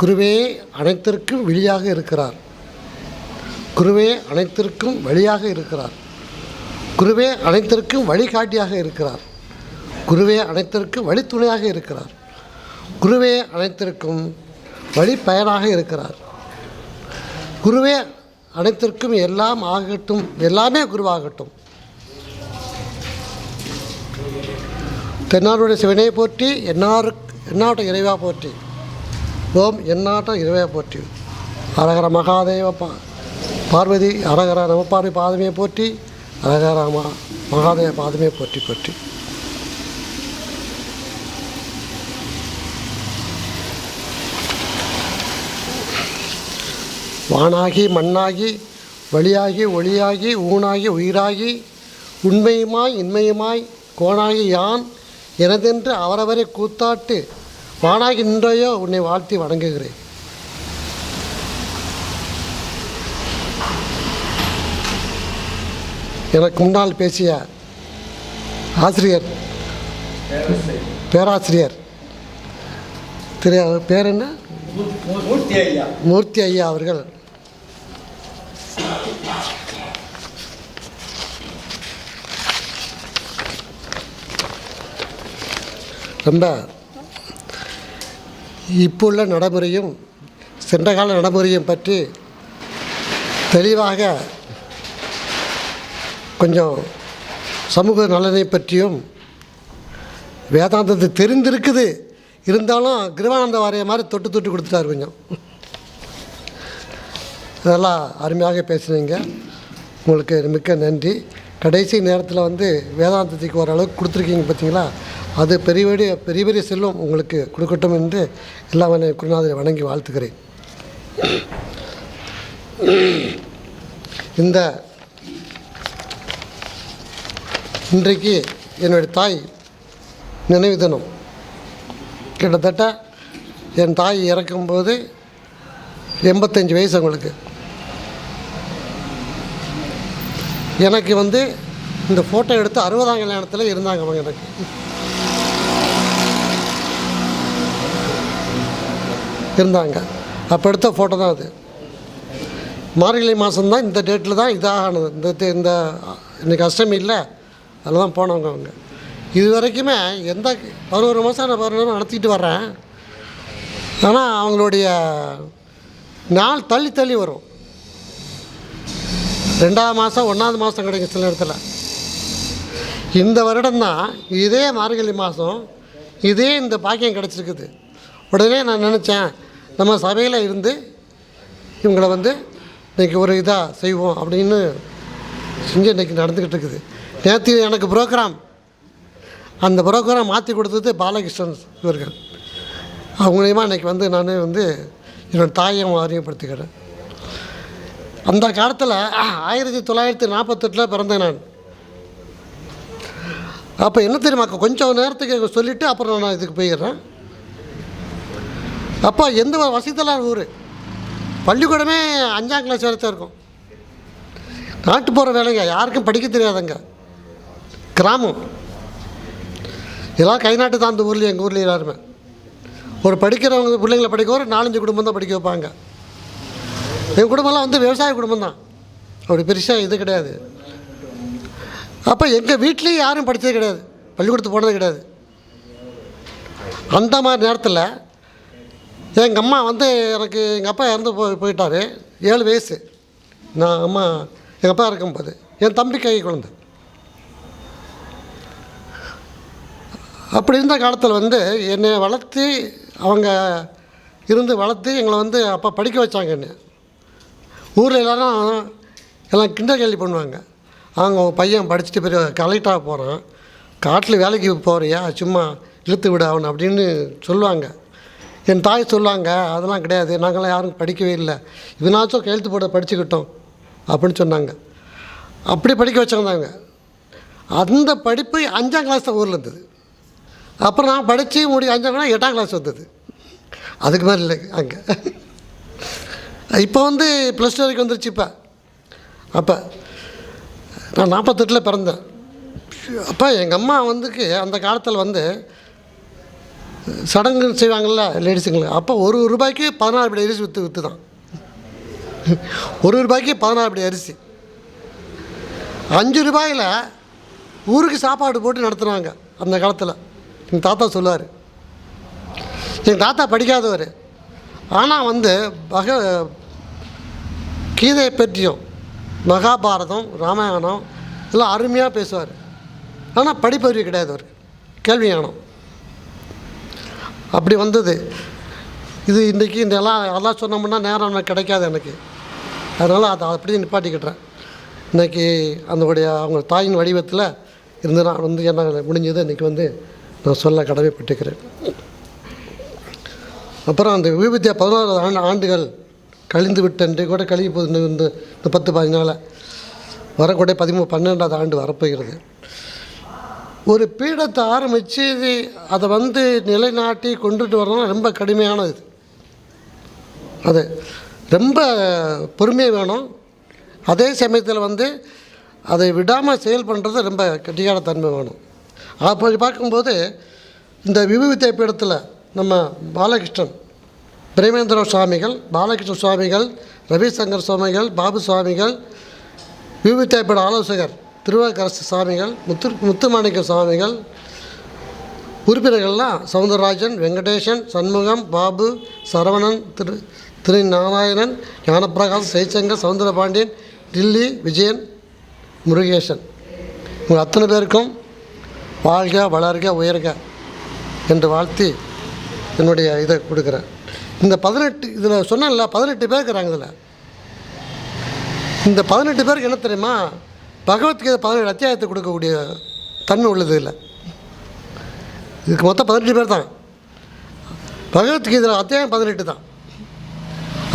குருவே அனைத்திற்கும் வெளியாக இருக்கிறார். குருவே அனைத்திற்கும் வழியாக இருக்கிறார். குருவே அனைத்திற்கும் வழிகாட்டியாக இருக்கிறார். குருவே அனைத்திற்கும் வழித்துணையாக இருக்கிறார். குருவே அனைத்திற்கும் வழிப்பயனாக இருக்கிறார். குருவே அனைத்திற்கும் எல்லாம் ஆகட்டும் எல்லாமே குருவாகட்டும். தென்னாருடைய சிவனை போற்றி என்னாருக்கு எந்நாட்ட இறைவா போற்றி. ஓம் எந்நாட்ட இறைவா போற்றி. அரகர மகாதேவ பா பார்வதி அரகர நமப்பார்வை பாதமே போற்றி அரகர ம மகாதேவ பாதமே போற்றி போற்றி. வானாகி மண்ணாகி வழியாகி ஒளியாகி ஊனாகி உயிராகி உண்மையுமாய் இன்மையுமாய் கோணாகி யான் எனதென்று அவரவரை கூத்தாட்டு வானாகி நின்றையோ உன்னை வாழ்த்தி வணங்குகிறேன். எனக்கு முன்னால் பேசிய ஆசிரியர் பேராசிரியர் திரு பேர் என்ன? மூர்த்தி ஐயா. மூர்த்தி ஐயா அவர்கள். ரொம்ப இப்போ உள்ள நடைமுறையும் சென்ற கால நடைமுறையும் பற்றி தெளிவாக கொஞ்சம் சமூக நலனை பற்றியும் வேதாந்தத்தை தெரிந்திருக்குது. இருந்தாலும் கிருவானந்த வாரிய மாதிரி தொட்டு தொட்டு கொடுத்துட்டார் கொஞ்சம். அதெல்லாம் அருமையாக பேசுனீங்க. உங்களுக்கு மிக்க நன்றி. கடைசி நேரத்தில் வந்து வேதாந்தத்துக்கு ஓரளவுக்கு கொடுத்துருக்கீங்க பார்த்தீங்களா? அது பெரிய பெரிய பெரிய பெரிய செல்வம் உங்களுக்கு கொடுக்கட்டும் என்று எல்லாம் குருநாதரை வணங்கி வாழ்த்துக்கிறேன் இந்த இன்றைக்கு என்னுடைய தாய் நினைவு தினம். கிட்டத்தட்ட என் தாய் இறக்கும்போது எண்பத்தஞ்சு வயசு அவங்களுக்கு. எனக்கு வந்து இந்த ஃபோட்டோ எடுத்து அறுபதாம் கல்யாணத்தில் இருந்தாங்க அவங்க எனக்கு. இருந்தாங்க. அப்போ எடுத்த ஃபோட்டோ தான் அது. மார்கழி மாதம்தான் இந்த டேட்டில் தான் இதாகணும் இந்த இந்த இன்றைக்கி அஷ்டமி இல்லை. அதில் தான் போனவங்க அவங்க. இது வரைக்குமே எந்த பதினோரு மாதம் நான் பதினோரு நடத்திட்டு வர்றேன். ஆனால் அவங்களுடைய நாள் தள்ளி தள்ளி வரும். ரெண்டாவது மாதம் ஒன்றாவது மாதம் கிடைக்கும் சில இடத்துல இந்த வருடம்தான் இதே மார்கழி மாதம் இதே இந்த பாக்கியம் கிடச்சிருக்குது. உடனே நான் நினச்சேன் நம்ம சபையில் இருந்து இவங்களை வந்து இன்றைக்கி ஒரு இதாக செய்வோம் அப்படின்னு செஞ்சு இன்றைக்கி நடந்துக்கிட்டு இருக்குது. நேற்று எனக்கு ப்ரோக்ராம். அந்த ப்ரோக்ராம் மாற்றி கொடுத்தது பாலகிருஷ்ணன் இவர்கள். அவங்க மூலியமாக இன்றைக்கி வந்து நான் வந்து என்னோடய தாயை அறிமுகப்படுத்திக்கிறேன் அந்த காலத்தில் ஆயிரத்தி தொள்ளாயிரத்தி நாற்பத்தெட்டில் பிறந்தேன் நான். அப்போ என்ன தெரியுமா கொஞ்சம் நேரத்துக்கு சொல்லிவிட்டு அப்புறம் நான் இதுக்கு போயிடுறேன். அப்போ எந்த ஒரு ஊர்? பள்ளிக்கூடமே அஞ்சாம் கிளாஸ் வரைக்கும் இருக்கும். நாட்டு போகிற வேலைங்க யாருக்கும் படிக்க தெரியாதுங்க. கிராமம். எல்லாம் கை நாட்டு தான் அந்த ஊர்லேயும் எங்கள் ஊர்லேயும் எல்லாருமே. ஒரு படிக்கிறவங்க பிள்ளைங்களை படிக்க ஒரு நாலஞ்சு குடும்பம் தான் படிக்க வைப்பாங்க. எங்கள் குடும்பம்லாம் வந்து விவசாய குடும்பம் தான். அப்படி பெருசாக இது கிடையாது. அப்போ எங்கள் வீட்லேயும் யாரும் படித்தது கிடையாது. பள்ளிக்கூடத்துக்கு போனது கிடையாது. அந்த மாதிரி நேரத்தில் எங்கள் அம்மா வந்து எனக்கு எங்கள் அப்பா இறந்து போய் போயிட்டார். ஏழு வயசு. நான் அம்மா எங்கள் அப்பா இருக்கும்போது என் தம்பி கை குழந்தை. அப்படி இருந்த காலத்தில் வந்து என்னை வளர்த்து அவங்க இருந்து வளர்த்து எங்களை வந்து அப்போ படிக்க வச்சாங்க என்ன. ஊரில் எல்லாரும் எல்லாம் கிண்டல் கேள்வி பண்ணுவாங்க. அவங்க பையன் படிச்சுட்டு பெரிய கலெக்டாக போகிறான் காட்டில் வேலைக்கு போகிறியா சும்மா இழுத்து விட அவன் அப்படின்னு சொல்லுவாங்க. என் தாய் சொல்லுவாங்க அதெல்லாம் கிடையாது நாங்களாம் யாரும் படிக்கவே இல்லை. இதனாச்சும் கையெழுத்து போட படிச்சுக்கிட்டோம் அப்படின்னு சொன்னாங்க. அப்படி படிக்க வச்சுருந்தாங்க. அந்த படிப்பு அஞ்சாம் கிளாஸ் தான் ஊரில் இருந்தது. அப்புறம் நான் படித்து முடி அஞ்சாம் கிளாஸ் எட்டாம் கிளாஸ் வந்தது. அதுக்கு மேலே இல்லை அங்கே. இப்போ வந்து ப்ளஸ் டூ வரைக்கும் வந்துருச்சு இப்போ. அப்போ நான் நாற்பத்தெட்டில் பிறந்தேன். அப்போ எங்கள் அம்மா வந்துக்கு அந்த காலத்தில் வந்து சடங்கு செய்வாங்கள்ல லேடிஸுங்களுக்கு. அப்போ ஒரு ரூபாய்க்கு பதினாறு படி அரிசி விற்று விற்று தான் ஒரு ரூபாய்க்கு பதினாறு படி அரிசி. அஞ்சு ரூபாயில் ஊருக்கு சாப்பாடு போட்டு நடத்துனாங்க அந்த காலத்தில். எங்கள் தாத்தா சொல்லுவார். எங்கள் தாத்தா படிக்காதவர். ஆனால் வந்து பக கீதையை பற்றியும் மகாபாரதம் ராமாயணம் எல்லாம் அருமையாக பேசுவார். ஆனால் படிப்பறிவு கிடையாது அவர் கேள்வி ஞானம். அப்படி வந்தது. இது இன்றைக்கி இந்த எல்லாம் அதெல்லாம் சொன்னோம்னா நேரம் கிடைக்காது எனக்கு. அதனால் அதை அப்படியே நிப்பாட்டிக்கிட்டேன். இன்றைக்கி அதனுடைய அவங்க தாயின் வடிவத்தில் இருந்து நான் வந்து என்ன முடிஞ்சது இன்றைக்கி வந்து நான் சொல்ல கடமைப்பட்டுக்கிறேன் அப்புறம் அந்த விபத்தியா பதினோரு ஆண்டு ஆண்டுகள் கழிந்து விட்டென்று கூட கழிவு இந்த இந்த பத்து பதினால. வரக்கூடிய பதிமூணு பன்னெண்டாவது ஆண்டு வரப்போகிறது. ஒரு பீடத்தை ஆரம்பித்து அதை வந்து நிலைநாட்டி கொண்டுட்டு வரணும் ரொம்ப கடுமையானது. அது ரொம்ப பொறுமை வேணும். அதே சமயத்தில் வந்து அதை விடாமல் செயல் பண்ணுறது ரொம்ப கெட்டியான தன்மை வேணும். அப்படி பார்க்கும்போது இந்த விபூதி பீடத்தில் நம்ம பாலகிருஷ்ணன் பிரேமேந்திர சுவாமிகள் பாலகிருஷ்ண சுவாமிகள் ரவிசங்கர் சுவாமிகள் பாபு சுவாமிகள் விபூதிப்பட ஆலோசகர் திருவாக்கரசு சுவாமிகள் முத்து முத்துமாணிக்க சுவாமிகள் உறுப்பினர்கள்லாம் சவுந்தரராஜன் வெங்கடேசன் சண்முகம் பாபு சரவணன் திரு திரு நாராயணன் ஞானப்பிரகாஷ் ஜெயசங்கர் சவுந்தரபாண்டியன் டில்லி விஜயன் முருகேசன். உங்கள் அத்தனை பேருக்கும் வாழ்க வளர்க உயர்க என்று வாழ்த்தி என்னுடைய இதை கொடுக்குறேன். இந்த பதினெட்டு இதில் சொன்னேன்ல பதினெட்டு பேர் இருக்கிறாங்க இதில். இந்த பதினெட்டு பேருக்கு என்ன தெரியுமா? பகவத்கீதை பதினேழு அத்தியாயத்தை கொடுக்கக்கூடிய தன்மை உள்ளது இல்லை. இதுக்கு மொத்தம் பதினெட்டு பேர் தான். பகவத்கீதையில் அத்தியாயம் பதினெட்டு தான்.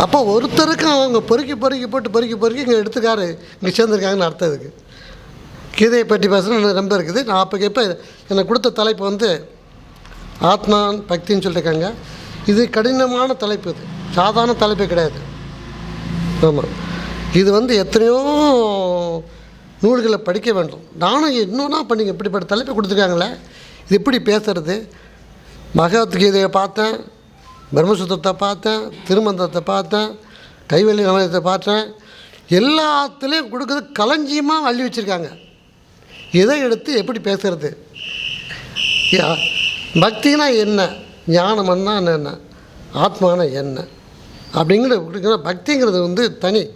அப்போ ஒருத்தருக்கும் அவங்க பொறுக்கி பொறுக்கி போட்டு பொறுக்கி பொறுக்கி இங்கே எடுத்துக்காரு. இங்கே சேர்ந்துருக்காங்கன்னு அர்த்தம் இதுக்கு. கீதையை பற்றி பேசணும்னு ரொம்ப இருக்குது. நான் அப்போ இப்போ எனக்கு கொடுத்த தலைப்பு வந்து ஆத்மான் பக்தின்னு சொல்லியிருக்காங்க இது கடினமான தலைப்பு இது. சாதாரண தலைப்பே கிடையாது. ஆமாம் இது வந்து எத்தனையோ நூல்களை படிக்க வேண்டும். நானும் இன்னொன்னா பண்ணிங்க இப்படிப்பட்ட தலைப்பை கொடுத்துருக்காங்களே இது எப்படி பேசுறது? மகாத்கீதையை பார்த்தேன் பிரம்மசூத்திரத்தை பார்த்தேன் திருமந்திரத்தை பார்த்தேன் கைவெளி நவயத்தை பார்த்தேன். எல்லாத்துலேயும் கொடுக்குறது களஞ்சியமாக அள்ளி வச்சுருக்காங்க. இதை எடுத்து எப்படி பேசுறது? யா- பக்தினா என்ன? ஞானம்னா என்ன? ஆத்மானா என்ன? அப்படிங்கிற பக்திங்கிறது வந்து தனி.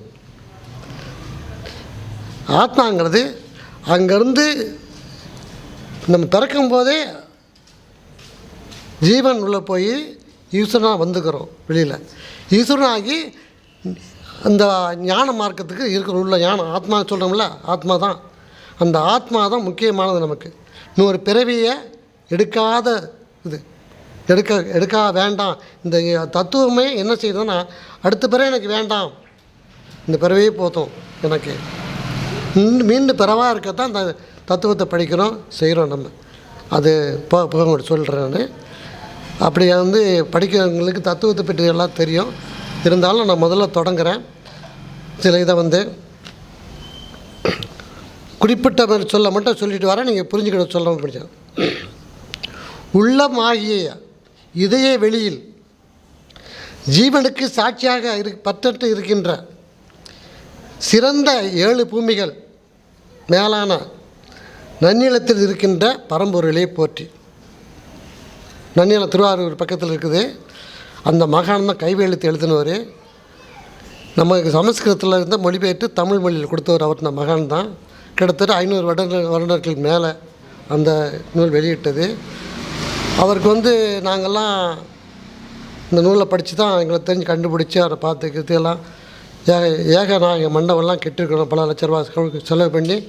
ஆத்மாங்கிறது அங்கேருந்து நம்ம பிறக்கும் போதே ஜீவன் உள்ளே போய் ஈஸ்வரனாக வந்துக்கிறோம் வெளியில். ஈஸ்வரனாகி அந்த ஞான மார்க்கத்துக்கு இருக்கிற உள்ள ஞானம் ஆத்மா சொல்கிறோம்ல ஆத்மா தான். அந்த ஆத்மா தான் முக்கியமானது நமக்கு. இன்னொரு பிறவியை எடுக்காத இது. எடுக்க எடுக்க வேண்டாம். இந்த தத்துவமே என்ன செய்யுதுன்னா அடுத்த பிறகு எனக்கு வேண்டாம். இந்த பிறவையே போதும் எனக்கு. மீண்டும் மீண்டும் பிறவாக இருக்கத்தான் த தத்துவத்தை படிக்கிறோம் செய்கிறோம் நம்ம. அது போ போக உங்களுக்கு சொல்கிறேன் நான். அப்படி வந்து படிக்கிறவங்களுக்கு தத்துவத்தை பற்றி எல்லாம் தெரியும். இருந்தாலும் நான் முதல்ல தொடங்குறேன். சில இதை வந்து குறிப்பிட்ட மாதிரி சொல்ல மட்டும் சொல்லிட்டு வரேன். நீங்கள் புரிஞ்சுக்கிட சொல்ல முடியும் உள்ளமாகிய இதய வெளியில் ஜீவனுக்கு சாட்சியாக இரு பற்றற்று இருக்கின்ற சிறந்த ஏழு பூமிகள் மேலான நன்னிலத்தில் இருக்கின்ற பரம்பொருளை போற்றி. நன்னிலம் திருவாரூர் பக்கத்தில் இருக்குது. அந்த மகான் தான் கைவெழுத்து எழுதினவர். நமக்கு சமஸ்கிருதத்தில் இருந்த மொழிபெயர்த்து தமிழ் மொழியில் கொடுத்தவர் அவர் இந்த மகான் தான். கிட்டத்தட்ட ஐநூறு வருட வருடங்களுக்கு மேலே அந்த நூல் வெளியிட்டது. அவருக்கு வந்து நாங்கள்லாம் இந்த நூலை படித்து தான் எங்களை தெரிஞ்சு கண்டுபிடிச்சி அவரை பார்த்துக்கிறது எல்லாம் ஏக ஏக ஏகநாயக மண்டபம்லாம் கெட்டிருக்கிறோம் பல லட்ச ரூபா செலவு- பண்ணி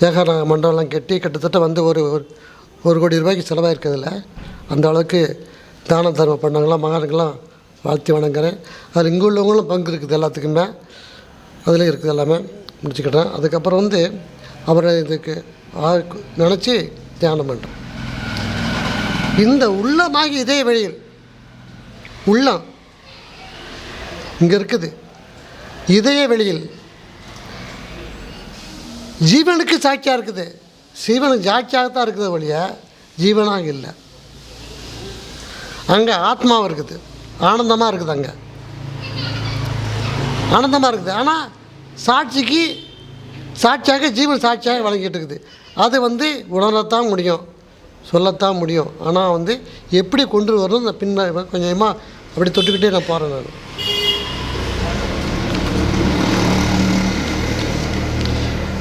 ஏக ஏகநாயக மண்டபம்லாம் கட்டி கிட்டத்தட்ட வந்து ஒரு ஒரு ஒரு கோடி ரூபாய்க்கு செலவாயிருக்கிறதுல அந்த அளவுக்கு தான தர்மம் பண்ணவங்களாம் மகானுக்கெல்லாம் வாழ்த்தி வணங்குறேன். அதில் இங்கே உள்ளவங்களும் பங்கு இருக்குது எல்லாத்துக்குமே. அதில் இருக்குது எல்லாமே. முடிச்சுக்கிட்டேன். அதுக்கப்புறம் வந்து அவரை இதுக்கு நினச்சி தியானம் பண்ணுறேன் இந்த உள்ளமாகி இதே வழியில் உள்ளம் இங்கே இருக்குது. இதய வெளியில். ஜீவனுக்கு சாட்சியாக இருக்குது. ஜீவனுக்கு சாட்சியாக தான் இருக்குது வழிய ஜீவனாக இல்லை. அங்கே ஆத்மாவும் இருக்குது. ஆனந்தமாக இருக்குது அங்கே. ஆனந்தமாக இருக்குது. ஆனால் சாட்சிக்கு சாட்சியாக ஜீவன் சாட்சியாக வழங்கிட்டு இருக்குது. அது வந்து உணரத்தான் முடியும். சொல்லத்தான் முடியும். ஆனால் வந்து எப்படி கொண்டு வரணும் அந்த பின்ன கொஞ்சமாக அப்படி தொட்டுக்கிட்டே நான் போகிறேன் நான்.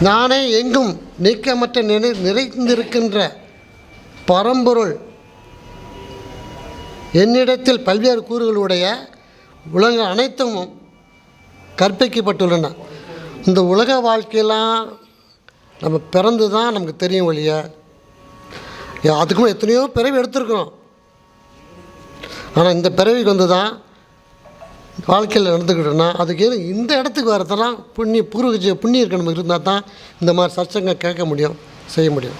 நானே எங்கும் நீக்கமற்ற நினை நிறைந்திருக்கின்ற பரம்பொருள். என்னிடத்தில் பல்வேறு கூறுகளுடைய உலக அனைத்தும் கற்பிக்கப்பட்டுள்ளன. இந்த உலக வாழ்க்கையெல்லாம் நம்ம பிறந்து தான் நமக்கு தெரியும் வழிய அதுக்கும் எத்தனையோ பிறவி எடுத்திருக்கிறோம். ஆனால் இந்த பிறவிக்கு வந்து தான் வாழ்க்கையில் நடந்துக்கிட்டோன்னா அதுக்கு எது இந்த இடத்துக்கு வரதெல்லாம் புண்ணிய பூர்வ புண்ணிய புண்ணியம் இருக்க நமக்கு இருந்தால் தான் இந்த மாதிரி சர்ச்சங்க கேட்க முடியும் செய்ய முடியும்.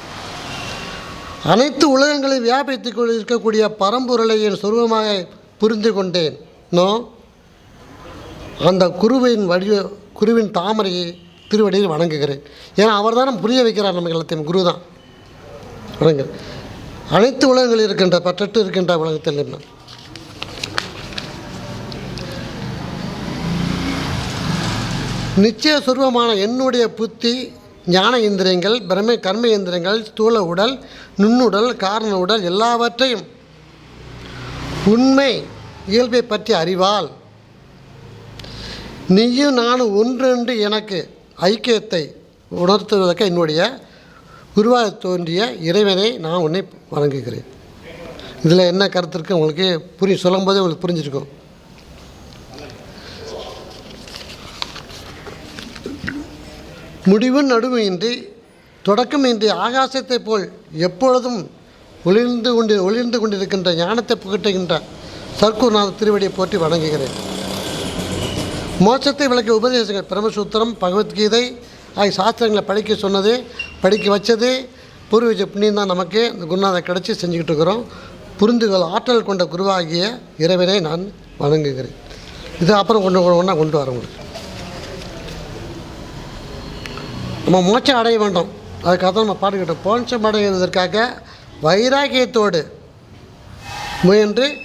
அனைத்து உலகங்களை வியாபித்துக் கொண்டு இருக்கக்கூடிய பரம்பொருளை என் சொருபமாக புரிந்து கொண்டேன் நோ? அந்த குருவின் வடிவ குருவின் தாமரையை திருவடியில் வணங்குகிறேன். ஏன்னா அவர் தான் புரிய வைக்கிறார் நமக்கு எல்லாத்தையும் குரு தான். வணங்குகிறேன். அனைத்து உலகங்களில் இருக்கின்ற பற்றட்டு இருக்கின்ற உலகத்தில் என்ன நிச்சய சுரூபமான என்னுடைய புத்தி ஞான இந்திரியங்கள் பிரமை கர்ம இந்திரியங்கள் ஸ்தூல உடல் நுண்ணுடல் காரண உடல் எல்லாவற்றையும் உண்மை இயல்பை பற்றி அறிவால் நீயும் நானும் ஒன்றென்று எனக்கு ஐக்கியத்தை உணர்த்துவதற்கு என்னுடைய உருவாக தோன்றிய இறைவனை நான் உன்னை வணங்குகிறேன். இதில் என்ன கருத்து இருக்குது உங்களுக்கு புரியும் சொல்லும்போதே உங்களுக்கு புரிஞ்சிருக்கும். முடிவு நடுவுமின்றி தொடக்கமின்றி ஆகாசத்தைப் போல் எப்பொழுதும் ஒளிர்ந்து கொண்டு ஒளிர்ந்து கொண்டிருக்கின்ற ஞானத்தை புகட்டுகின்ற சர்க்குருநாத திருவடியை போற்றி வணங்குகிறேன். மோட்சத்தை விளக்கிய உபதேசங்கள் பிரம்மசூத்திரம் பகவத்கீதை ஆகிய சாஸ்திரங்களை படிக்க சொன்னது படிக்க வச்சது பூர்வீஜ புண்ணியம் தான் நமக்கு. இந்த குருநாதை கிடச்சி செஞ்சுக்கிட்டு இருக்கிறோம். புரிந்துகொள் ஆற்றல் கொண்ட குருவாகிய இறைவனை நான் வணங்குகிறேன். இது அப்புறம் கொண்டு ஒன்றா கொண்டு வர உங்களுக்கு. நம்ம மோட்சம் அடைய வேண்டும். அதுக்காக தான் நம்ம பாடுகிட்டோம் மோட்சம் அடைவதற்காக வைராகியத்தோடு முயன்று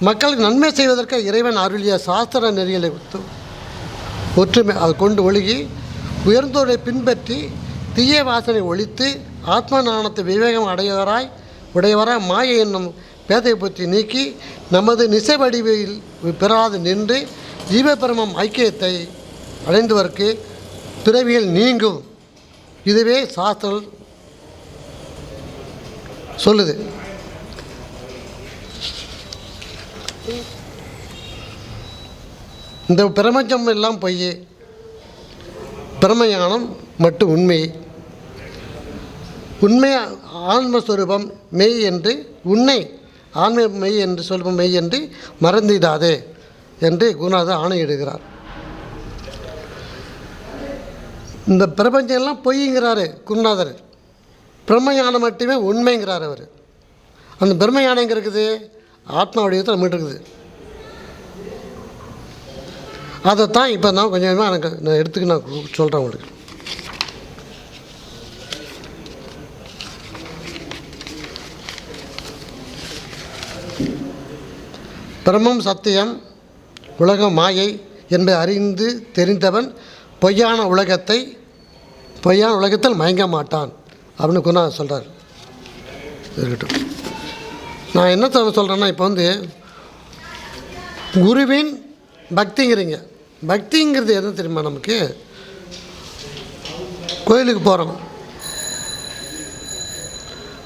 மக்களுக்கு நன்மை செய்வதற்கு இறைவன் அருளிய சாஸ்திர நெறிகளை ஒத்து- ஒற்றுமை அதை கொண்டு ஒழுகி உயர்ந்தோரை பின்பற்றி தீய வாசனை ஒழித்து ஆத்ம நாணத்தை விவேகம் அடையவராய் உடையவராய் மாயை என்னும் பேதை புத்தி நீக்கி நமது நிசை வடிவில் பெறாது நின்று ஜீவபிரமம் ஐக்கியத்தை அடைந்தவர்க்கு பிறவியில் நீங்கும். இதுவே சாஸ்திரம் சொல்லுது. இந்த பிரபஞ்சம் எல்லாம் பொய் பிரமஞானம் மட்டும் உண்மை. உண்மை ஆன்மஸ்வரூபம் மெய் என்று உன்னை ஆன்ம மெய் என்று சொல்லும் மெய் என்று மறந்திடாதே என்று குருநாதர் ஆணையிடுகிறார். இந்த பிரபஞ்சம் எல்லாம் பொய்ங்கிறாரு குருநாதர். பிரம்மஞானம் மட்டுமே உண்மைங்கிறார் அவர். அந்த பிரம்மஞானம் எங்கே இருக்குது? ஆத்மா வடிவத்தில் நம்மகிட்ட இருக்குது. அதைத்தான் இப்போ நான் கொஞ்சம் கொஞ்சமாக எனக்கு நான் எடுத்துக்க நான் சொல்கிறேன் உங்களுக்கு. பிரம்மம் சத்தியம் உலகம் மாயை என்பதை அறிந்து தெரிந்தவன் பொய்யான உலகத்தை பொய்யான உலகத்தில் மயங்க மாட்டான் அப்படின்னு குணா சொல்கிறார் இருக்கட்டும். நான் என்ன சொல்கிறேன்னா இப்போ வந்து குருவின் பக்திங்கிறீங்க. பக்திங்கிறது எதுவும் தெரியுமா நமக்கு? கோயிலுக்கு போகிறோம்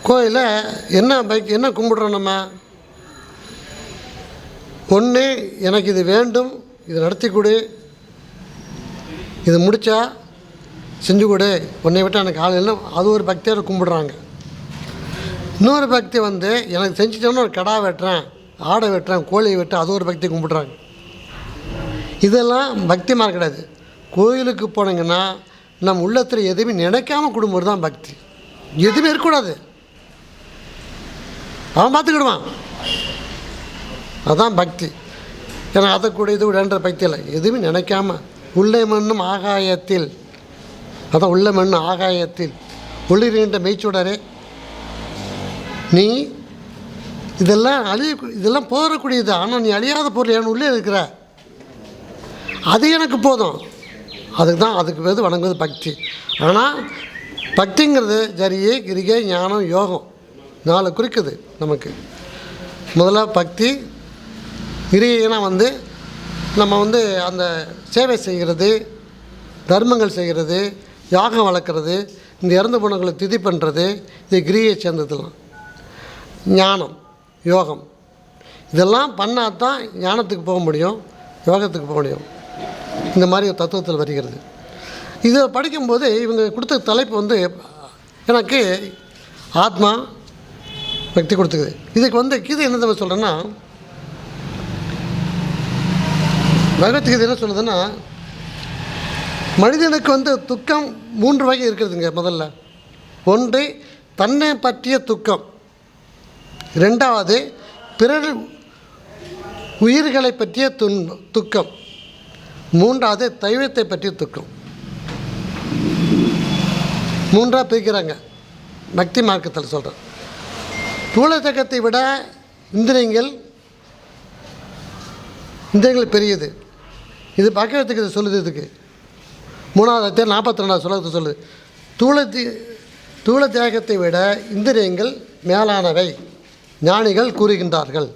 கோயிலில் என்ன பைக் என்ன கும்பிடுறோம் நம்ம? ஒன்று எனக்கு இது வேண்டும் இது நடத்தி கொடு. இது முடித்தா செஞ்சு கொடு. உன்னை விட்டு எனக்கு ஆள் இல்லை. அது ஒரு பக்தியோட கும்பிடுறாங்க. இன்னொரு பக்தி வந்து எனக்கு செஞ்சுட்டோன்னு ஒரு கடா வெட்டுறேன் ஆடை வெட்டுறேன் கோழி வெட்டுறேன் அது ஒரு பக்தி கும்பிடுறாங்க. இதெல்லாம் பக்தி மாதிரி கிடையாது. கோயிலுக்கு போனீங்கன்னா நம்ம உள்ளத்தில் எதுவுமே நினைக்காம குடும்பம் தான் பக்தி. எதுவுமே இருக்கக்கூடாது. அவன் பார்த்துக்கிடுவான். அதுதான் பக்தி. ஏன்னா அதை கூட இது கூடன்ற பக்தி இல்லை. எதுவுமே நினைக்காம உள்ளே மண்ணும் ஆகாயத்தில் அதான் உள்ள மண்ணும் ஆகாயத்தில் ஒளிர்கின்ற மெய்ச்சுடரே. நீ இதெல்லாம் அழிய இதெல்லாம் போகக்கூடியது ஆனால் நீ அழியாத பொருள் என் உள்ளே இருக்கிற? அது எனக்கு போதும். அதுக்கு தான் அதுக்கு பேர் வணங்குவது பக்தி. ஆனால் பக்திங்கிறது ஜரியை கிரிகை ஞானம் யோகம் நாலு குறிக்குது நமக்கு. முதல்ல பக்தி கிரிகைனா வந்து நம்ம வந்து அந்த சேவை செய்கிறது தர்மங்கள் செய்கிறது யாகம் வளர்க்குறது இந்த இறந்து போனவங்களை திதி பண்ணுறது இது கிரியை சேர்ந்ததுலாம். ஞானம் யோகம். இதெல்லாம் பண்ணால் தான் ஞானத்துக்கு போக முடியும் யோகத்துக்கு போக முடியும். இந்த மாதிரி ஒரு தத்துவத்தில் வருகிறது. இதை படிக்கும்போது இவங்க கொடுத்த தலைப்பு வந்து எனக்கு ஆத்மா பக்தி கொடுத்துக்குது. இதுக்கு வந்து கீதை என்ன தவிர சொல்கிறேன்னா பகவத்கீதை என்ன சொல்லுதுன்னா மனிதனுக்கு வந்து துக்கம் மூன்று வகை இருக்கிறதுங்க முதல்ல. ஒன்று தன்னை பற்றிய துக்கம். ரெண்டாவது பிறர் உயிர்களை பற்றிய துன் துக்கம். மூன்றாவது தெய்வத்தை பற்றிய துக்கம். மூன்றாக பிரிக்கிறாங்க. பக்தி மார்க்கத்தில் சொல்கிறேன் பூலதகத்தை விட இந்திரியங்கள் இந்திரியங்கள் பெரியது. இது பக்கத்துக்கு இது சொல்லுது இதுக்கு. மூணாவது அத்தியாயம் நாற்பத்தி ரெண்டாவது சுலகத்தை சொல்லுது. தூளத்தி தூள தேகத்தை விட இந்திரியங்கள் மேலானவை ஞானிகள் கூறுகின்றார்கள்.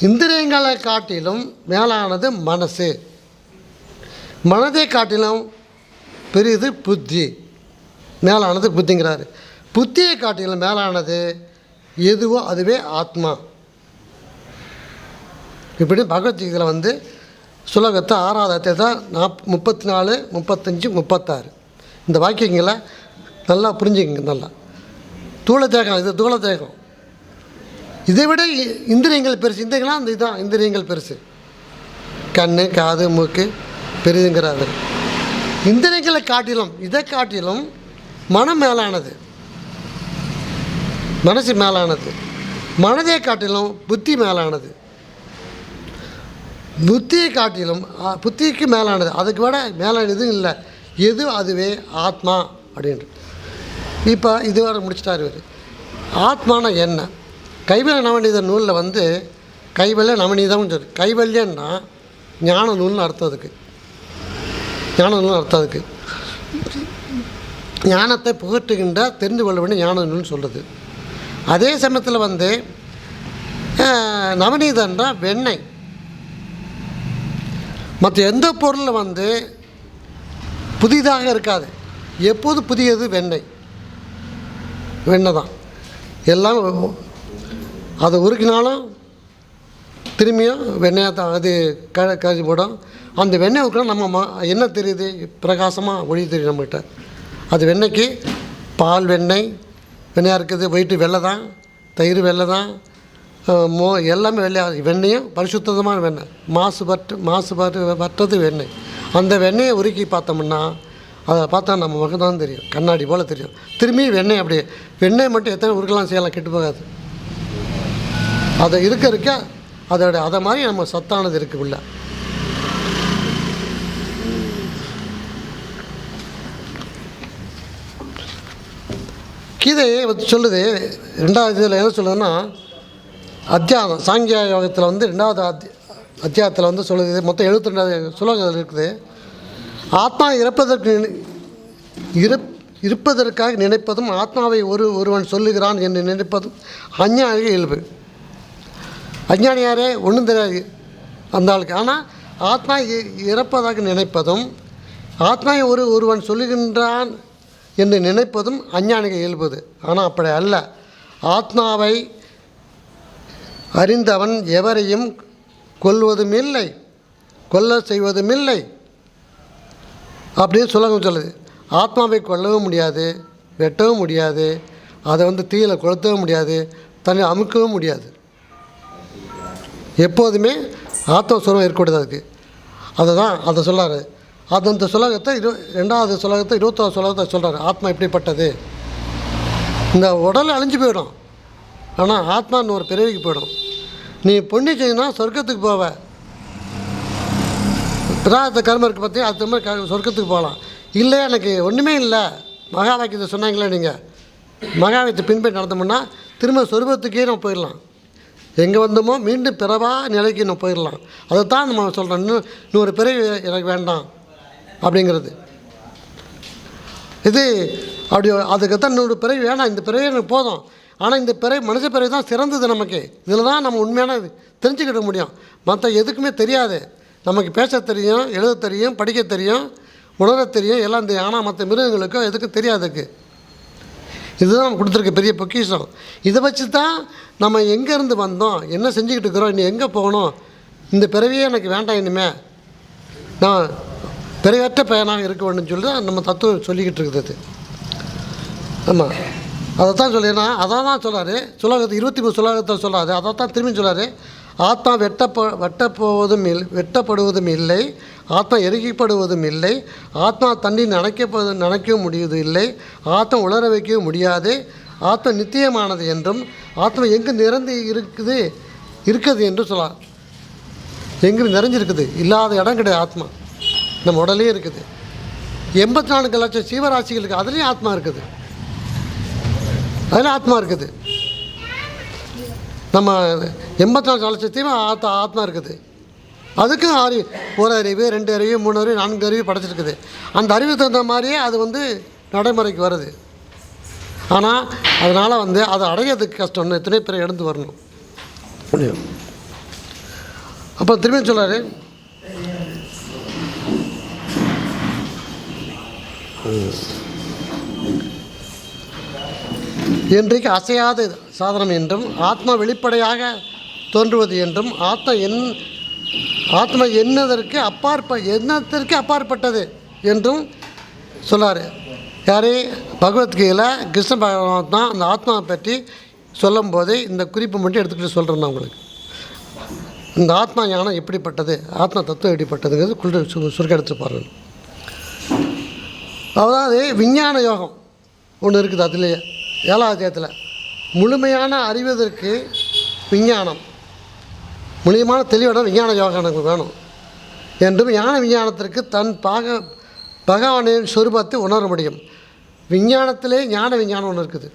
இந்திரியங்களை காட்டிலும் மேலானது மனசு. மனதை காட்டிலும் பெரியது புத்தி. மேலானது புத்திங்கிறாரு. புத்தியை காட்டிலும் மேலானது எதுவோ அதுவே ஆத்மா. இப்படி பகவத்கீதையில் வந்து சுலகத்தை ஆறாவது தான் நாப் முப்பத்தி நாலு முப்பத்தஞ்சு முப்பத்தாறு. இந்த வாக்கியங்களை நல்லா புரிஞ்சுக்கங்க நல்லா. தூளத்தேகம் இது தூளத்தேகம். இதை விட இ- இந்திரியங்கள் பெருசு. இந்திரியங்களாம் அந்த இதுதான் இந்திரியங்கள் பெருசு. கண் காது மூக்கு பெரிதுங்கிறாரு. இந்திரியங்களை காட்டிலும் இதை காட்டிலும் மனம் மேலானது. மனசு மேலானது. மனதை காட்டிலும் புத்தி மேலானது. புத்தியை காட்டிலும் புத்திக்கு மேலானது அதுக்கு விட மேலான எதுவும் இல்லை. எது அதுவே ஆத்மா அப்படின்ட்டு இப்போ இதுவரை முடிச்சிட்டார் இவர். ஆத்மானா என்ன? கைவல்ய நவநீத நூலில் வந்து கைவல்ய நவநீதம்னு சொல்லி. கைவல்யன்னா ஞான நூல்னு அர்த்தம் அதுக்கு. ஞான நூல்னு அர்த்தம் அதுக்கு. ஞானத்தை புகட்டுகின்ற தெரிந்து கொள்ள வேண்டிய ஞான நூல்னு சொல்லுது அதே சமயத்தில் வந்து நவநீதன்றா வெண்ணெய். மற்ற எந்த பொருளில் வந்து புதிதாக இருக்காது. எப்போது புதியது? வெண்ணெய். வெண்ணெய் தான் எல்லாம் அதை உருக்கினாலும் திரும்பியும் வெண்ணெயை தான் அது க கழிச்சு போடும். அந்த வெண்ணெய் ஊற்றினா நம்ம ம என்ன தெரியுது? பிரகாசமாக ஒளி தெரியும் நம்மகிட்ட. அது வெண்ணெய்க்கு பால் வெண்ணெய் வெண்ணெயாக இருக்குது? வயிற்று வெள்ளை தான் தயிர் வெள்ளை தான் மோ எல்லாமே வெள்ளையாக வெண்ணெயும் பரிசுத்தமான வெண்ணெய் மாசுபட்டு மாசுபாட்டு பட்டது வெண்ணெய். அந்த வெண்ணெயை உருக்கி பார்த்தோம்னா அதை பார்த்தா நம்ம முகம் தான் தெரியும். கண்ணாடி போல் தெரியும். திரும்பி வெண்ணெய் அப்படியே வெண்ணெய் மட்டும் எத்தனை உருக்கலாம் செய்யலாம் கெட்டு போகாது. அதை இருக்க இருக்க அதோட அதை மாதிரி நம்ம சத்தானது இருக்கு உள்ள. கீதை சொல்லுது ரெண்டாவது இதில் என்ன சொல்லுதுன்னா அத்தியாயம் சாங்கிய யோகத்தில் வந்து ரெண்டாவது அத்தி அத்தியாயத்தில் வந்து சொல்லுது மொத்தம் எழுபத்தி ரெண்டாவது சுலோகம் இருக்குது. ஆத்மா இறப்பதற்கு நினை- இருப்பதற்காக நினைப்பதும் ஆத்மாவை ஒரு ஒருவன் சொல்லுகிறான் என்று நினைப்பதும் அஞ்ஞானிக இயல்பு. அஞ்ஞானியாரே ஒன்றும் தெரியாது அந்த ஆளுக்கு. ஆனால் ஆத்மா இ- இறப்பதாக நினைப்பதும் ஆத்மாவை ஒரு ஒருவன் சொல்லுகின்றான் என்று நினைப்பதும் அஞ்ஞானிக இயல்புது. ஆனால் அப்படி அல்ல. ஆத்மாவை அறிந்தவன் எவரையும் கொல்வதும் இல்லை கொல்ல செய்வதும் இல்லை அப்படின்னு சுலகம் சொல்லுது. ஆத்மாவை கொல்லவும் முடியாது வெட்டவும் முடியாது அதை வந்து தீயில கொளுத்தவும் முடியாது தன்னை அமுக்கவும் முடியாது. எப்போதுமே ஆத்மஸ்வரம் இருக்கக்கூடாது அதுக்கு. அதை தான் அதை சொல்கிறாரு அது அந்த சுலகத்தை இரு ரெண்டாவது சுலகத்தை இருபத்தாவது சுலகத்தை சொல்கிறாரு ஆத்மா எப்படிப்பட்டது? இந்த உடல் அழிஞ்சு போயிடும். ஆனால் ஆத்மான்னு ஒரு பிறவிக்கு போயிடும். நீ புண்ணியம் செய்யினா சொர்க்கத்துக்கு போவ. பிரார்த்த கர்மம் இருக்குது பற்றி அது மாதிரி க- சொர்க்கத்துக்கு போகலாம் இல்லை எனக்கு ஒன்றுமே இல்லை. மகா வாக்கியத்தை சொன்னாங்களே நீங்கள் மகாவியத்தை பின்பற்றி நடந்தோம்னா திரும்ப சொருபத்துக்கே நம்ம போயிடலாம். எங்கே வந்தோமோ மீண்டும் பிறவா நிலைக்கு நம்ம போயிடலாம். அதை தான் நம்ம சொல்கிறோம் இன்னும் இன்னொரு பிறவி எனக்கு வேண்டாம் அப்படிங்கிறது. இது அப்படி அதுக்கு தான் இன்னொரு பிறவி வேணாம். இந்த பிறகு எனக்கு போதும். ஆனால் இந்த பிறவி மனுஷ பிறகு தான் சிறந்தது நமக்கு. இதில் தான் நம்ம உண்மையான தெரிஞ்சுக்கிட முடியும். மற்ற எதுக்குமே தெரியாது. நமக்கு பேச தெரியும் எழுத தெரியும் படிக்க தெரியும் உணர தெரியும் எல்லாம் தெரியும் ஆனால் மற்ற மிருகங்களுக்கும் எதுக்கும் தெரியாதுக்கு. இதுதான் நம்ம கொடுத்துருக்க பெரிய பொக்கிஷம். இதை வச்சு தான் நம்ம எங்கேருந்து வந்தோம் என்ன செஞ்சுக்கிட்டு இருக்கிறோம் இனி எங்கே போகணும்? இந்த பிறவியே எனக்கு வேண்டாம் இனிமே. நான் பிறவற்ற பயனாக இருக்க வேண்டும் சொல்லி தான் நம்ம தத்துவம் சொல்லிக்கிட்டு இருக்குது ஆமாம் அதை தான் சொல்லினா அதான் தான் சொல்கிறாரு சுலகத்தை இருபத்தி மூணு சுலகத்தை சொல்லாது அதை தான் திரும்பி சொல்கிறாரு ஆத்மா வெட்டப்போ வெட்டப்போவதும் இல் வெட்டப்படுவதும் இல்லை. ஆத்மா எரிக்கப்படுவதும் இல்லை. ஆத்மா தண்ணி நனைக்கப்படுவது நனைக்கவும் முடிவது இல்லை. ஆத்மா உளர வைக்கவும் முடியாது. ஆத்மா நித்தியமானது என்றும் ஆத்மா எங்கு நிறந்து இருக்குது இருக்குது என்று சொல்லலாம். எங்கு நிறைஞ்சிருக்குது? இல்லாத இடம் கிடையாது ஆத்மா. நம்ம உடலே இருக்குது. எண்பத்தி நான்கு லட்சம் சீவராசிகளுக்கு அதுலேயும் ஆத்மா இருக்குது. அதில் ஆத்மா இருக்குது. நம்ம எண்பத்தி நாலு லட்சத்தையும் ஆத்மா ஆத்மா இருக்குது. அதுக்கும் அறிவு ஒரு அறிவு ரெண்டு அறிவு மூணு அறிவு நான்கு அறிவு படைச்சிருக்குது. அந்த அறிவுக்கு தகுந்த மாதிரியே அது வந்து நடைமுறைக்கு வருது. ஆனால் அதனால் வந்து அதை அடையிறதுக்கு கஷ்டம்னு எத்தனை பேர் எடுத்து வரணும். முடியும் அப்போ திரும்பி சொல்கிறாரு இன்றைக்கு அசையாத சாதனம் என்றும் ஆத்மா வெளிப்படையாக தோன்றுவது என்றும் ஆத்மா என் ஆத்மா என்னதற்கு அப்பாற்ப என்னத்திற்கு அப்பாற்பட்டது என்றும் சொல்லார் யாரே பகவத்கீதையில் கிருஷ்ண பகவான் தான் அந்த ஆத்மாவை பற்றி சொல்லும் போதே இந்த குறிப்பு மட்டும் எடுத்துக்கிட்டு சொல்கிறேன் நான் உங்களுக்கு. இந்த ஆத்மா ஞானம் எப்படிப்பட்டது? ஆத்மா தத்துவம் எப்படிப்பட்டதுங்கிறது குளிர் சு சுருக்கெடுத்து பாருங்கள் அதாவது விஞ்ஞான யோகம் ஒன்று இருக்குது அதுலேயே. ஏழாவது அத்தியாயத்தில் முழுமையான அறிவதற்கு விஞ்ஞானம். முழுமையான தெளிவான விஞ்ஞான யோகா எனக்கு வேணும். என்றும் ஞான விஞ்ஞானத்திற்கு தன் பாக பகவானின் சொரூபத்தை உணர முடியும். விஞ்ஞானத்திலே ஞான விஞ்ஞானம் ஒன்று இருக்குது.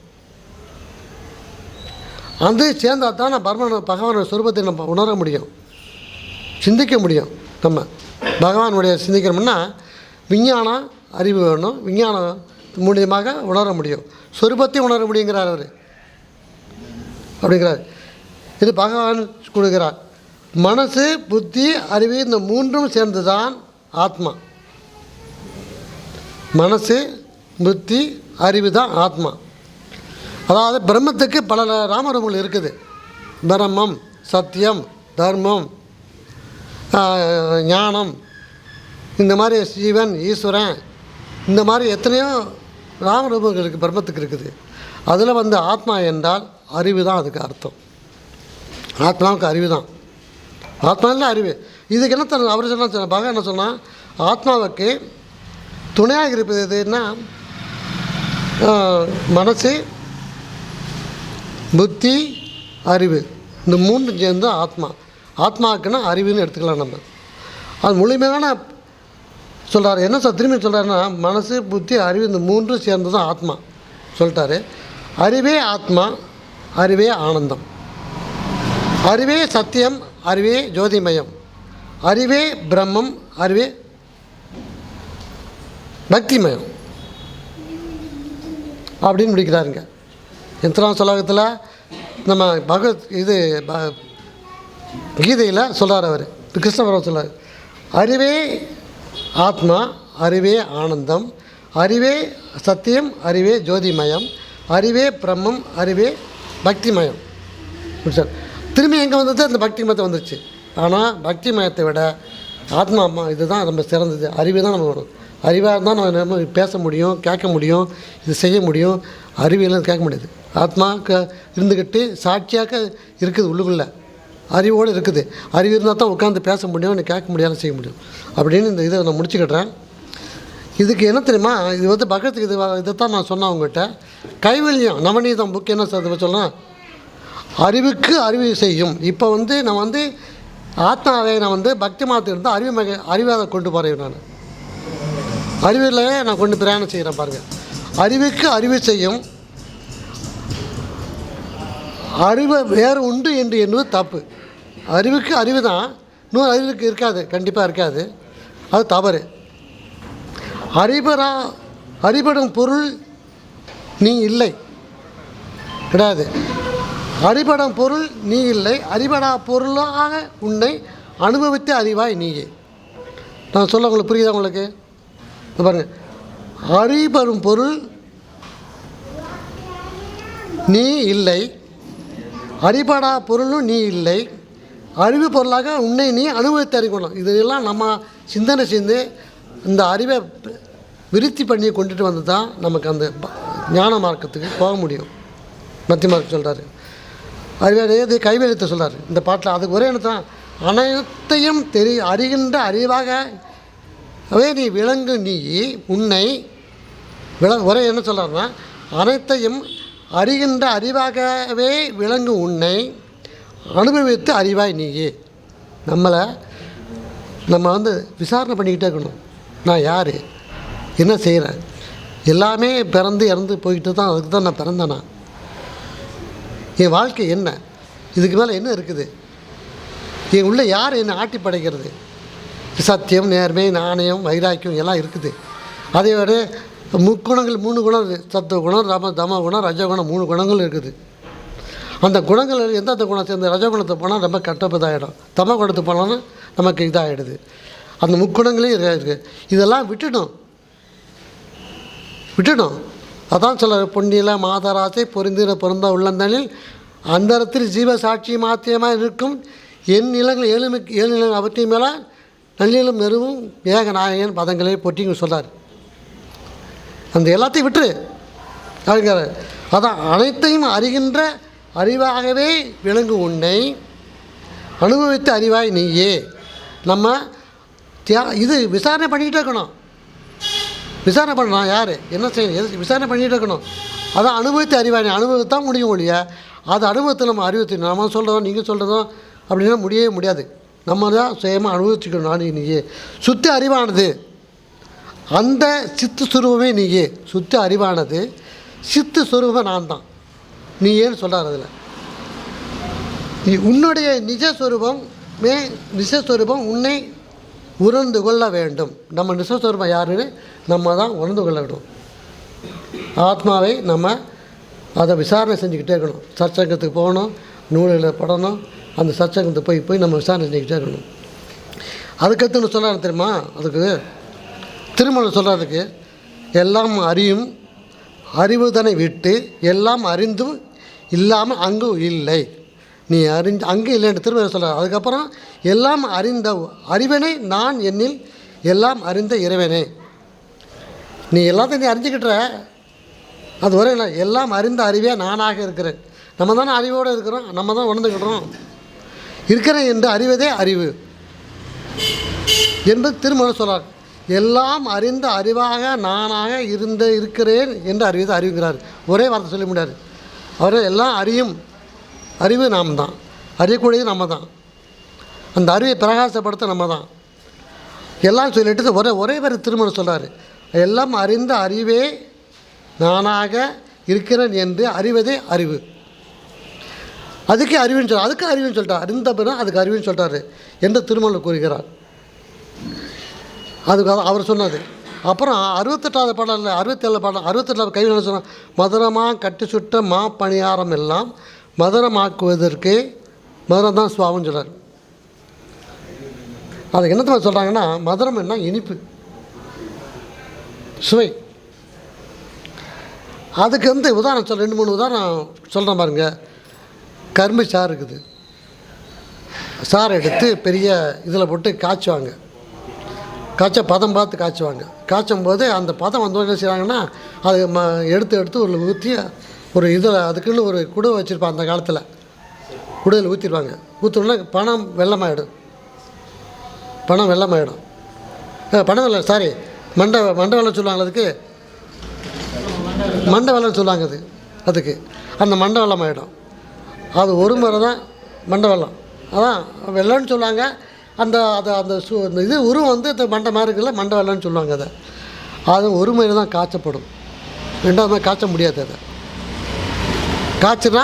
அது சேர்ந்தால் தான் நான் பரம பகவானோட சொரூபத்தை நம்ம உணர முடியும். சிந்திக்க முடியும். நம்ம பகவானுடைய சிந்திக்கணும்னா விஞ்ஞானம் அறிவு வேணும். விஞ்ஞானம் மூலியமாக உணர முடியும். சொரூபத்தை உணர முடியுங்கிறார் அவர். அப்படிங்கிறார். இது பகவான் கொடுக்கிறார். மனசு புத்தி அறிவு இந்த மூன்றும் சேர்ந்து தான் ஆத்மா. மனசு புத்தி அறிவு தான் ஆத்மா. அதாவது பிரம்மத்துக்கு பல ராமரூபங்கள் இருக்குது. பிரம்மம் சத்தியம் தர்மம் ஞானம். இந்த மாதிரி சிவன் ஈஸ்வரன் இந்த மாதிரி எத்தனையோ ராமரூபங்கள் இருக்குது பிரம்மத்துக்கு இருக்குது. அதில் வந்து ஆத்மா என்றால் அறிவு தான் அதுக்கு அர்த்தம். ஆத்மாவுக்கு அறிவு தான். ஆத்மாவில் அறிவு. இதுக்கு என்ன தர அவர் சொன்ன பகவான் என்ன சொன்னால் ஆத்மாவுக்கு துணையாக இருப்பது எதுன்னா மனசு புத்தி அறிவு. இந்த மூன்று சேர்ந்து ஆத்மா. ஆத்மாவுக்குன்னா அறிவுன்னு எடுத்துக்கலாம் நம்ம. அது முழுமையான சொல்கிறார் என்ன சார் திரும்பி சொல்கிறாருன்னா மனசு புத்தி அறிவு இந்த மூன்றும் சேர்ந்து தான் ஆத்மா. சொல்லிட்டாரு. அறிவே ஆத்மா அறிவே ஆனந்தம். அறிவே சத்தியம் அறிவே ஜோதிமயம். அறிவே பிரம்மம் அறிவே பக்திமயம். அப்படின்னு முடிக்கிறாருங்க. எத்தனாம் சொல்லாகத்தில் நம்ம பகவத் இது ப- கீதையில் சொல்கிறார் அவர். கிருஷ்ணபுரம் சொல்கிறார் அறிவே ஆத்மா அறிவே ஆனந்தம் அறிவே சத்தியம் அறிவே ஜோதிமயம் அறிவே பிரம்மம் அறிவே பக்திமயம். சார் திரும்பி எங்கே வந்தது? அந்த பக்தி மயத்தை வந்துருச்சு. ஆனால் பக்தி மயத்தை விட ஆத்மா அம்மா இதுதான் நம்ம சிறந்தது. அறிவு தான் நம்ம வரும் அறிவாக இருந்தால் நம்ம நம்ம பேச முடியும் கேட்க முடியும் இது செய்ய முடியும். அறிவியெல்லாம் கேட்க முடியாது. ஆத்மா க இருந்துக்கிட்டு சாட்சியாக இருக்குது உள்ளுக்குள்ளே. அறிவோடு இருக்குது. அறிவு இருந்தால் தான் உட்காந்து பேச முடியும் எனக்கு கேட்க முடியாது செய்ய முடியும். அப்படின்னு இந்த இதை நான் முடிச்சுக்கிட்டேன் இதுக்கு என்ன தெரியுமா? இது வந்து பகத்துக்கு இது இதை தான் நான் சொன்னேன் உங்கள்கிட்ட. கைவல்யம் நவநீதம் புக் என்ன சார் சொல்லலாம் அறிவுக்கு அறிவு செய்யும். இப்போ வந்து நான் வந்து ஆத்மாவை நான் வந்து பக்தி மாதத்தில் அறிவு மக அறிவாக கொண்டு போகிறேன் நான். அறிவில் நான் கொண்டு பிரயாணம் செய்கிறேன் பாருங்கள் அறிவுக்கு அறிவு செய்யும். அறிவு வேறு உண்டு என்று எண்ணுவது தப்பு. அறிவுக்கு அறிவு தான். இன்னொரு அறிவுக்கு இருக்காது கண்டிப்பாக இருக்காது. அது தவறு. அறிபரா அறிபடும் பொருள் நீ இல்லை. கிடையாது. அறிபடும் பொருள் நீ இல்லை. அறிபடா பொருளாக உன்னை அனுபவித்த அறிவாய் நீயே. நான் சொல்ல உங்களுக்கு புரியுதா உங்களுக்கு? இங்க பாருங்க. அறிபடும் பொருள் நீ இல்லை. அறிபடா பொருளும் நீ இல்லை. அறிவு பொருளாக உன்னை நீ அனுபவித்து அறிக்கணும் இதெல்லாம் நம்ம சிந்தனை செய்து இந்த அறிவை விருத்தி பண்ணி கொண்டுட்டு வந்து தான் நமக்கு அந்த ப- ஞான மார்க்கத்துக்கு போக முடியும். மத்திய மார்க் சொல்கிறாரு அறிவே இது கைவேலித்த சொல்கிறார் இந்த பாட்டில் அதுக்கு ஒரே என்ன தான். அனைத்தையும் தெரி அறிகின்ற அறிவாக அவே நீ விலங்கு நீ உன்னை விள ஒரே என்ன சொல்கிறாருன்னா அனைத்தையும் அறிகின்ற அறிவாகவே விளங்கும் உன்னை அனுபவித்து அறிவாய் நீயே. நம்மளை நம்ம வந்து விசாரணை பண்ணிக்கிட்டே இருக்கணும். நான் யார்? என்ன செய்கிறேன் எல்லாமே பிறந்து இறந்து போய்கிட்டு தான் அதுக்கு தான் நான் பிறந்தேனா? என் வாழ்க்கை என்ன? இதுக்கு மேலே என்ன இருக்குது? என் உள்ளே யார் என்னை ஆட்டி படைக்கிறது? சத்தியம் நேர்மை நாணயம் வைராக்கியம் எல்லாம் இருக்குது. அதே விட முக்குணங்கள் மூணு குணம் இருக்குது சத்துவ குணம் ரம தம குணம் ரஜகுணம் மூணு குணங்கள் இருக்குது. அந்த குணங்கள் எந்தெந்த குணம் சேர்ந்து ரஜகுணத்தை போனால் ரொம்ப கட்டப்பதாகிடும் தம குணத்து போனாலும் நமக்கு இதாகிடுது அந்த முக்குணங்களையும் இருக்கு- இதெல்லாம் விட்டுடும் விட்டுடும் அதான் சொல்ல பொன்னில மாதராசை பொருந்தின பொருந்த உள்ளந்தனில் அந்தரத்தில் ஜீவ சாட்சி மாத்தியமாக இருக்கும் என் நிலங்கள் ஏழு ஏழு நிலங்கள் அவற்றையும் மேலே நல்லிலும் நெருவும் ஏக நாயகன் பதங்களே பொட்டிங்க சொல்றார் அந்த எல்லாத்தையும் விட்டுரு. அப்படிங்கிற அதான் அனைத்தையும் அறிகின்ற அறிவாகவே விளங்கும் உன்னை. அனுபவித்த அறிவாய் நீயே. நம்ம தியா இது விசாரணை பண்ணிக்கிட்டே இருக்கணும். விசாரணை பண்ணலாம் யார்? என்ன செய்யணும்? எது விசாரணை பண்ணிகிட்டு இருக்கணும். அதான் அனுபவித்து அறிவாய் அனுபவத்தான் முடியும் ஒழிய அது அனுபவத்தை நம்ம அறிவித்து நம்ம சொல்கிறோம் நீங்கள் சொல்கிறதும் அப்படின்னா முடியவே முடியாது. நம்ம தான் சுயமாக அனுபவிச்சுக்கணும் நான் நீயே. சுத்த அறிவானது. அந்த சித்து சுரூபமே நீயே. சுத்த அறிவானது. சித்து சுரூபம் நான் தான் நீ ஏன்னு சொல்கிறார் அதில். நீ உன்னுடைய நிஜஸ்வரூபமே நிஜஸ்வரூபம் உன்னை உணர்ந்து கொள்ள வேண்டும். நம்ம நிஜஸ்வரூபம் யாருன்னு? நம்ம தான் உணர்ந்து கொள்ள வேண்டும். ஆத்மாவை நம்ம அதை விசாரணை செஞ்சுக்கிட்டே இருக்கணும். சர்ச்சங்கத்துக்கு போகணும் நூலில் படணும் அந்த சற்சங்கத்துக்கு போய் போய் நம்ம விசாரணை செஞ்சுக்கிட்டே இருக்கணும். அதுக்கடுத்து சொல்கிறாரு தெரியுமா? அதுக்கு திருமணம் சொல்கிறதுக்கு எல்லாம் அறியும் அறிவுதனை விட்டு எல்லாம் அறிந்தும் இல்லாமல் அங்கு இல்லை. நீ அறிஞ்சு அங்கே இல்லைன்னு திரும்ப சொல்கிறார் அதுக்கப்புறம் எல்லாம் அறிந்த அறிவனை நான் என்னில் எல்லாம் அறிந்த இறைவனே. நீ எல்லாத்தையும் நீ அறிஞ்சுக்கிட்ட அது ஒரே இல்லை எல்லாம் அறிந்த அறிவே நானாக இருக்கிறேன். நம்ம தானே அறிவோடு இருக்கிறோம் நம்ம தான் உணர்ந்துக்கிட்டோம் இருக்கிறேன் என்று அறிவதே அறிவு. என்று திருமணம் சொல்கிறார் எல்லாம் அறிந்த அறிவாக நானாக இருந்த இருக்கிறேன் என்று அறிவது அறிவுங்கிறார். ஒரே வார்த்தை சொல்ல முடியாது அவரை எல்லாம் அறியும். அறிவு நாம் தான் அறியக்கூடியது நம்ம தான் அந்த அறிவை பிரகாசப்படுத்த நம்ம தான் எல்லாம் சொல்லிட்டு ஒரே ஒரே பேர் திருமணம் சொல்கிறார் எல்லாம் அறிந்த அறிவே நானாக இருக்கிறேன் என்று அறிவதே அறிவு. அதுக்கே அறிவுன்னு சொல்ல அதுக்கு அறிவுன்னு சொல்லிட்டார் அறிந்த பிறகு அதுக்கு அறிவுன்னு சொல்லிட்டாரு என்று திருமணம் கூறுகிறார். அதுக்கு அவர் சொன்னது. அப்புறம் அறுபத்தெட்டாவது பாடலில் அறுபத்தேழு பாடல் அறுபத்தெட்டாவது கையில் என்ன சொன்னால் மதுரமாக கட்டி சுட்ட மா பணியாரம் எல்லாம் மதுரமாக்குவதற்கு மதுரம் தான் சுவாமின்னு சொல்கிறார் அது என்னத்தை சொல்கிறாங்கன்னா மதுரம் என்ன? இனிப்பு. சுவை. அதுக்கு வந்து உதாரணம் சொல்ல ரெண்டு மூணு உதாரணம் சொல்கிறேன் பாருங்க. கரும்பு சாறு இருக்குது. சாறு எடுத்து பெரிய இதில் போட்டு காய்ச்சுவாங்க. காய்ச்ச பதம் பார்த்து காய்ச்சுவாங்க. காய்ச்சும் போது அந்த பதம் வந்து என்ன செய்கிறாங்கன்னா அது ம எடுத்து எடுத்து ஒரு ஊற்றி ஒரு இதில் அதுக்குன்னு ஒரு குடை வச்சுருப்பாங்க அந்த காலத்தில். குடையில் ஊற்றிடுவாங்க ஊற்றினா பணம் வெள்ளமாயிடும். பணம் வெள்ளமாயிடும். பணம் வெள்ளம் சாரி மண்டை மண்டை வெள்ளம் சொல்லுவாங்க அதுக்கு? மண்டை வெள்ளம் சொல்லுவாங்க அது அதுக்கு. அந்த மண்டை வெள்ளம் ஆகிடும் அது ஒரு முறை தான் மண்டை வெள்ளம். அதான் வெள்ளம்னு சொல்லுவாங்க. அந்த அதை அந்த சு அந்த இது உருவம் வந்து இந்த மண்டை மாதிரி இருக்குல்ல மண்டை வெள்ளம்னு சொல்லுவாங்க அதை. அது ஒரு முறை தான் காய்ச்சப்படும். ரெண்டாவது மாதிரி காய்ச்ச முடியாது அதை. காய்ச்சினா